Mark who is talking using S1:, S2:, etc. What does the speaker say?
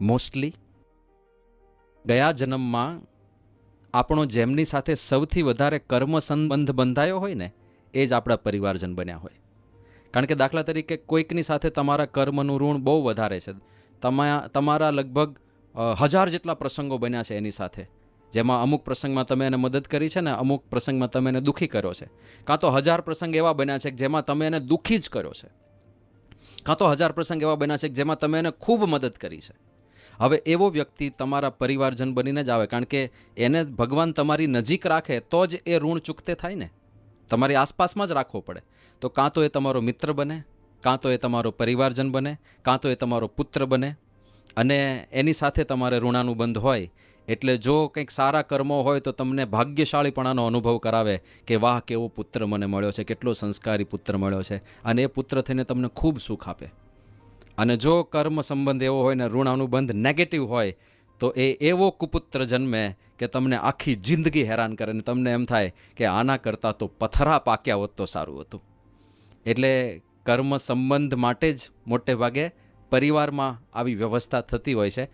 S1: Mostly ગયા જન્મમાં આપણો જેમની સાથે સૌથી વધારે કર્મ સંબંધ બંધાયો હોય ને, એ જ આપણા પરિવારજન બન્યા હોય. કારણ કે દાખલા તરીકે કોઈકની સાથે તમારા કર્મનું ઋણ બહુ વધારે છે. તમા, તમારા લગભગ હજાર જેટલા પ્રસંગો બન્યા છે એની સાથે. જેમાં અમુક પ્રસંગમાં તમે એને મદદ કરી છે ને, અમુક પ્રસંગમાં તમે એને દુઃખી કર્યો છે. કાં તો હજાર પ્રસંગ એવા બન્યા છે કે જેમાં તમે એને દુઃખી જ કર્યો છે. કાં તો હજાર પ્રસંગ એવા બન્યા છે કે જેમાં તમે એને ખૂબ મદદ કરી છે. હવે એવો વ્યક્તિ તમારા પરિવારજન બનીને જ આવે, કારણ કે એને ભગવાન તમારી નજીક રાખે તો જ એ ઋણ ચૂકતે થાય ને. તમારી આસપાસમાં જ રાખવો પડે. તો કાં તો એ તમારો મિત્ર બને, કાં તો એ તમારો પરિવારજન બને, કાં તો એ તમારો પુત્ર બને. અને એની સાથે તમારે ઋણાનુબંધ હોય, એટલે જો કંઈક સારા કર્મો હોય તો તમને ભાગ્યશાળીપણાનો અનુભવ કરાવે કે, વાહ, કેવો પુત્ર મને મળ્યો છે, કેટલો સંસ્કારી પુત્ર મળ્યો છે. અને એ પુત્ર થઈને તમને ખૂબ સુખ આપે. અને જો કર્મ સંબંધ એવો હોય ને ઋણ અનુબંધ નેગેટિવ હોય, તો એ એવો કુપુત્ર જન્મે કે તમને આખી જિંદગી હેરાન કરે ને તમને એમ થાય કે આના કરતાં તો પથરા પાક્યા હોત તો સારું હતું. એટલે કર્મ સંબંધ માટે જ મોટે ભાગે પરિવારમાં આવી વ્યવસ્થા થતી હોય છે.